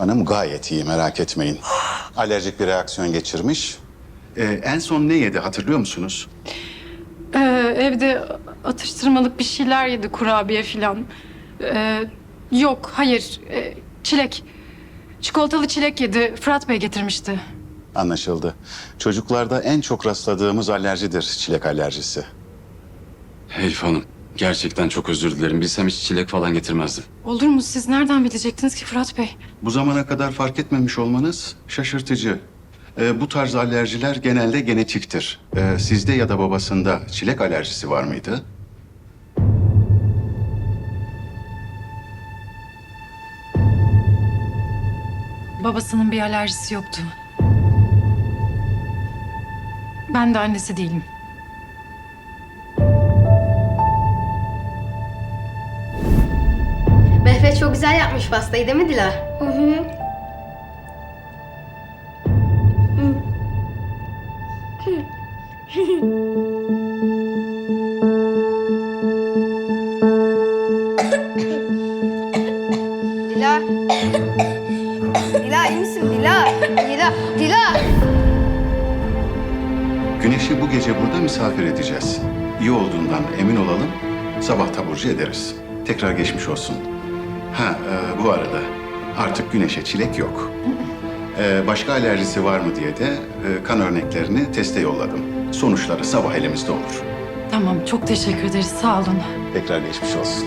hanım gayet iyi merak etmeyin. Alerjik bir reaksiyon geçirmiş. Ee, en son ne yedi hatırlıyor musunuz? Ee, evde atıştırmalık bir şeyler yedi kurabiye filan. Ee, yok hayır Ee, çilek. Çikolatalı çilek yedi. Fırat Bey getirmişti. Anlaşıldı. Çocuklarda en çok rastladığımız alerjidir çilek alerjisi. Elif Hanım, gerçekten çok özür dilerim. Bilsem hiç çilek falan getirmezdim. Olur mu? Siz nereden bilecektiniz ki Fırat Bey? Bu zamana kadar fark etmemiş olmanız şaşırtıcı. Ee, bu tarz alerjiler genelde genetiktir. Ee, sizde ya da babasında çilek alerjisi var mıydı? Babasının bir alerjisi yoktu. Ben de annesi değilim. Yapmış pastayı değil mi Dila? Hı hı. Dila. Dila iyi misin? Dila. Dila. Dila. Güneş'i bu gece burada misafir edeceğiz. İyi olduğundan emin olalım, sabah taburcu ederiz. Tekrar geçmiş olsun. Ha, e, bu arada artık Güneş'e çilek yok. E, başka alerjisi var mı diye de e, kan örneklerini teste yolladım. Sonuçları sabah elimizde olur. Tamam çok teşekkür ederiz. Sağ olun. Tekrar geçmiş olsun.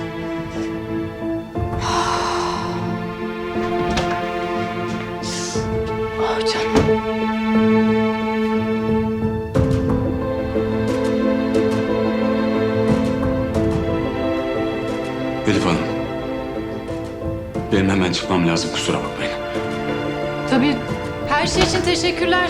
Çıkmam lazım. Kusura bakmayın. Tabii her şey için teşekkürler.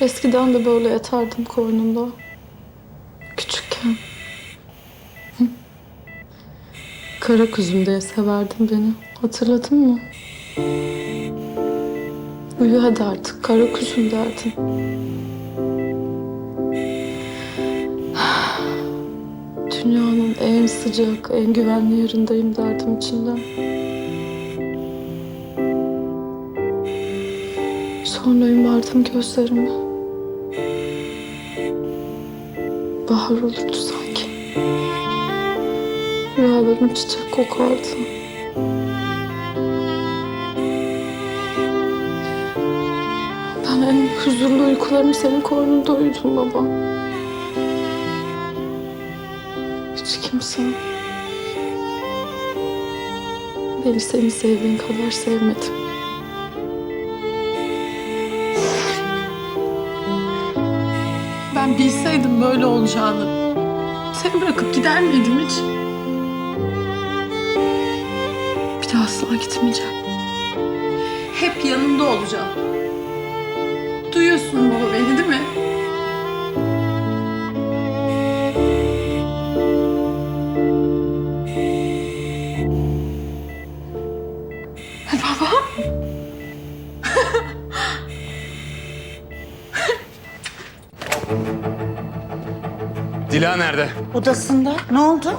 Eskiden de böyle yatardım koynunda. Küçükken. Hı. Kara kuzum diye severdin beni. Hatırladın mı? Uyu hadi artık. Kara kuzum derdin. Dünyanın en sıcak, en güvenli yerindeyim derdim içinden. Sonra yumardım gözlerimi. Bahar olurdu sanki. Rüyalarım çiçek kokardı. Ben en huzurlu uykularımı senin koynunda uyudum baba. Hiç kimse beni seni sevdiğin kadar sevmedi. Ben bilseydim böyle olacağını seni bırakıp gider miydim hiç? Asla gitmeyeceğim. Hep yanında olacağım. Duyuyorsun baba beni değil mi? Baba. Dila nerede? Odasında. Ne oldu?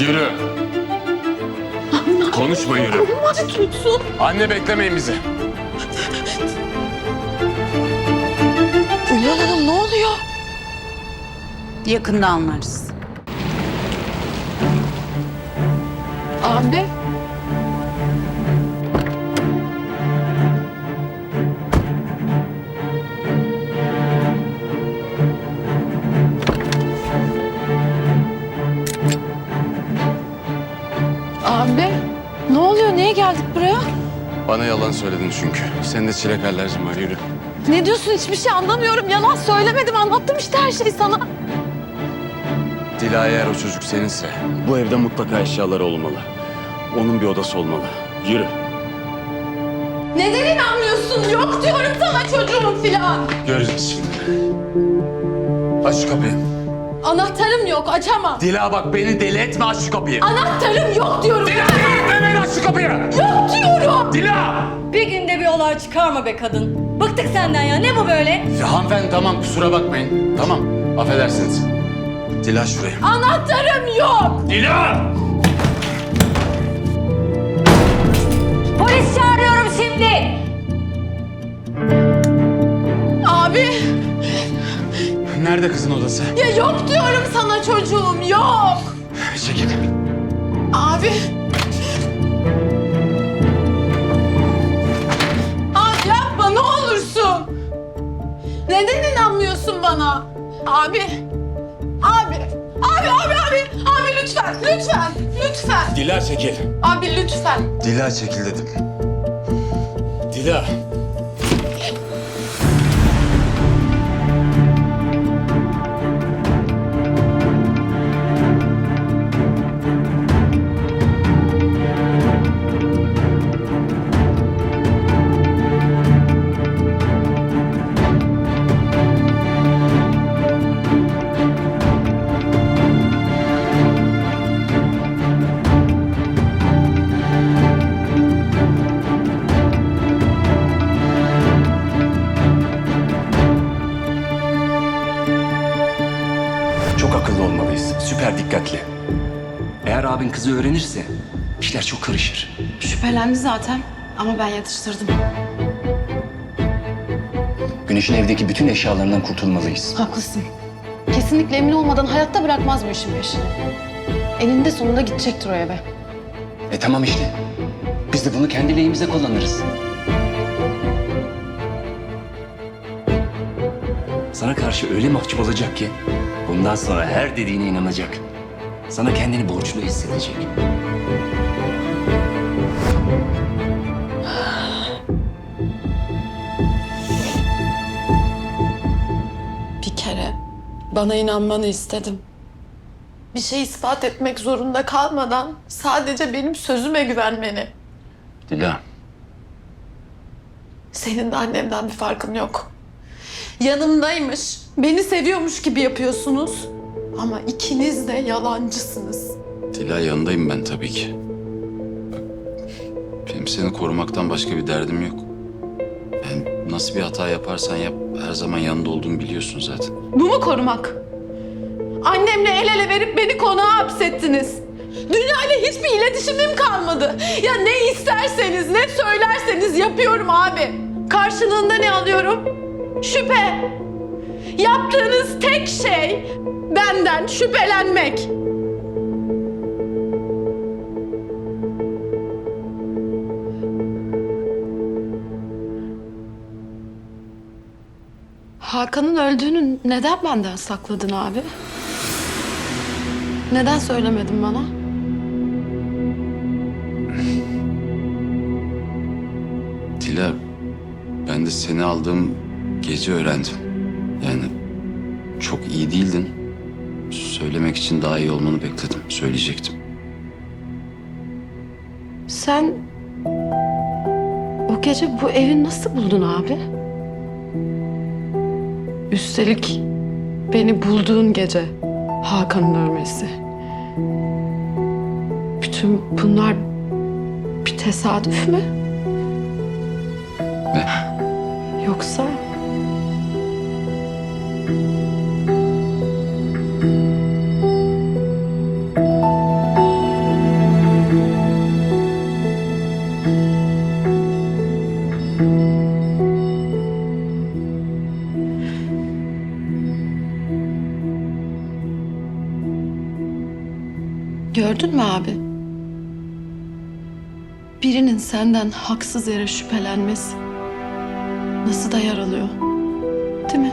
Yürü. Konuşma yürü. Hadi tutsun. Anne beklemeyin bizi. Uyanalım ne oluyor? Yakında anlarız. Abi. Niye geldik buraya? Bana yalan söyledin çünkü. Senin de çilek alerjin var yürü. Ne diyorsun? Hiçbir şey anlamıyorum. Yalan söylemedim. Anlattım işte her şeyi sana. Dila eğer o çocuk seninse bu evde mutlaka eşyaları olmalı. Onun bir odası olmalı. Yürü. Neden inanmıyorsun? Yok diyorum sana çocuğum filan. Göreceğiz şimdi. Aç şu kapıyı. Anahtarım yok açamam. Dila bak beni deli etme aç şu kapıyı. Anahtarım yok diyorum. Dila aç şu kapıyı. Yok diyorum. Dila! Bir günde bir olay çıkarma be kadın. Bıktık senden ya. Ne bu böyle? Ya hanımefendi tamam kusura bakmayın. Tamam affedersiniz. Dila şuraya. Anahtarım yok. Dila! Polis çağırıyorum şimdi. Abi Nerede kızın odası? ya yok diyorum sana çocuğum yok. Çekil. Abi. Abi bana? Abi. Abi. Abi abi abi. Abi lütfen lütfen lütfen. Dila çekil. Abi lütfen. Dila çekil dedim. Dila. Çok akıllı olmalıyız. Süper dikkatli. Eğer abin kızı öğrenirse işler çok karışır. Şüphelendi zaten ama ben yatıştırdım. Güneş'in evdeki bütün eşyalarından kurtulmalıyız. Haklısın. Kesinlikle emin olmadan hayatta bırakmaz bu işin peşini. Eninde sonunda gidecektir o eve. E tamam işte. Biz de bunu kendi lehimize kullanırız. Sana karşı öyle mahcup olacak ki bundan sonra her dediğine inanacak. Sana kendini borçlu hissedecek. Bir kere bana inanmanı istedim. Bir şey ispat etmek zorunda kalmadan sadece benim sözüme güvenmeni. Dila. Senin de annemden bir farkın yok. Yanımdaymış, beni seviyormuş gibi yapıyorsunuz. Ama ikiniz de yalancısınız. Dila yanındayım ben tabii ki. Bak, Benim seni korumaktan başka bir derdim yok. Yani nasıl bir hata yaparsan yap her zaman yanında olduğumu biliyorsun zaten. Bu mu korumak? Annemle el ele verip beni konağa hapsettiniz. Dünyayla hiçbir iletişimim kalmadı. Ya ne isterseniz, ne söylerseniz yapıyorum abi. Karşılığında ne alıyorum? Şüphe. Yaptığınız tek şey benden şüphelenmek. Hakan'ın öldüğünü neden benden sakladın abi? Neden söylemedin bana? Dila ben de seni aldığım gece öğrendim. Yani çok iyi değildin. Söylemek için daha iyi olmanı bekledim. Söyleyecektim. Sen o gece bu evi nasıl buldun abi? Üstelik beni bulduğun gece Hakan'ın ölmesi. Bütün bunlar bir tesadüf mü? Ne? Yoksa Birinin senden haksız yere şüphelenmesi nasıl da yaralıyor. Değil mi?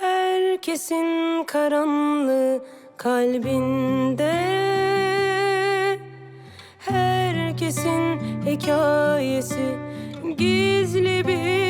Herkesin karanlığı kalbinde Herkesin hikayesi gizli bir